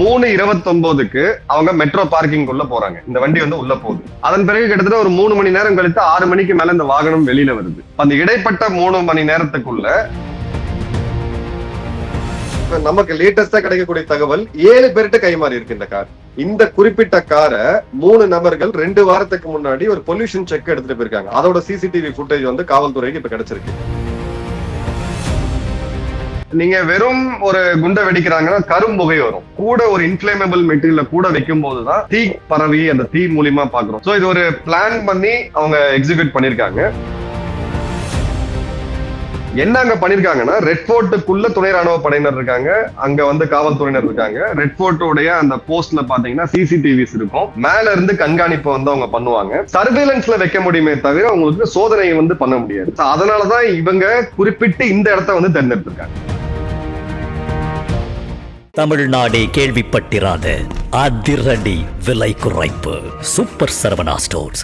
மூணு இருபத்தொன்பதுக்கு அவங்க metro parking உள்ள போறாங்க. இந்த வண்டி வந்து உள்ள போகுது. அதன் பிறகு கிட்டத்தட்ட ஒரு மூணு மணி நேரம் கழித்து ஆறு மணிக்கு மேல இந்த வாகனம் வெளியில வருது. அந்த இடைப்பட்ட மூணு மணி நேரத்துக்குள்ள இப்ப நமக்கு லேட்டஸ்டா கிடைக்கக்கூடிய தகவல் ஏழு பேர்கிட்ட கைமாறி இருக்கு இந்த கார் இந்த குறிப்பிட்ட காரை மூணு நபர்கள் ரெண்டு வாரத்துக்கு முன்னாடி ஒரு பொல்யூஷன் செக் எடுத்துட்டு போயிருக்காங்க. அதோட சிசிடிவி ஃபுட்டேஜ் வந்து காவல்துறைக்கு இப்ப கிடைச்சிருக்கு. நீங்க வெறும் ஒரு குண்டை வெடிக்கிறாங்கன்னா கரும்புகை வரும். கூட ஒரு இன்ஃபிளேமபிள் மெட்டீரியல கூட வைக்கும் போதுதான் தீ பரவி அந்த தீ மூலியமா பாக்குறோம். சோ இது ஒரு பிளான் பண்ணி அவங்க எக்ஸிக்யூட் பண்ணிருக்காங்க. என்ன அங்க பண்ணிருக்காங்கன்னா ரெட் போர்ட்டுக்குள்ள துணை ராணுவ படையினர் இருக்காங்க. அங்க வந்து காவல்துறையினர் இருக்காங்க. ரெட் போர்ட்டோடைய அந்த போஸ்ட்ல பாத்தீங்கன்னா சிசிடிவிஸ் இருக்கும். மேல இருந்து கண்காணிப்பு வந்து அவங்க பண்ணுவாங்க. சர்வேலன்ஸ்ல வைக்க முடியுமே தவிர அவங்களுக்கு சோதனை வந்து பண்ண முடியாது. அதனாலதான் இவங்க குறிப்பிட்டு இந்த இடத்த வந்து தேர்ந்தெடுத்திருக்காங்க. தமிழ்நாடே கேள்விப்பட்டிராத அதிரடி விலை குறைப்பு. Super Saravana stores.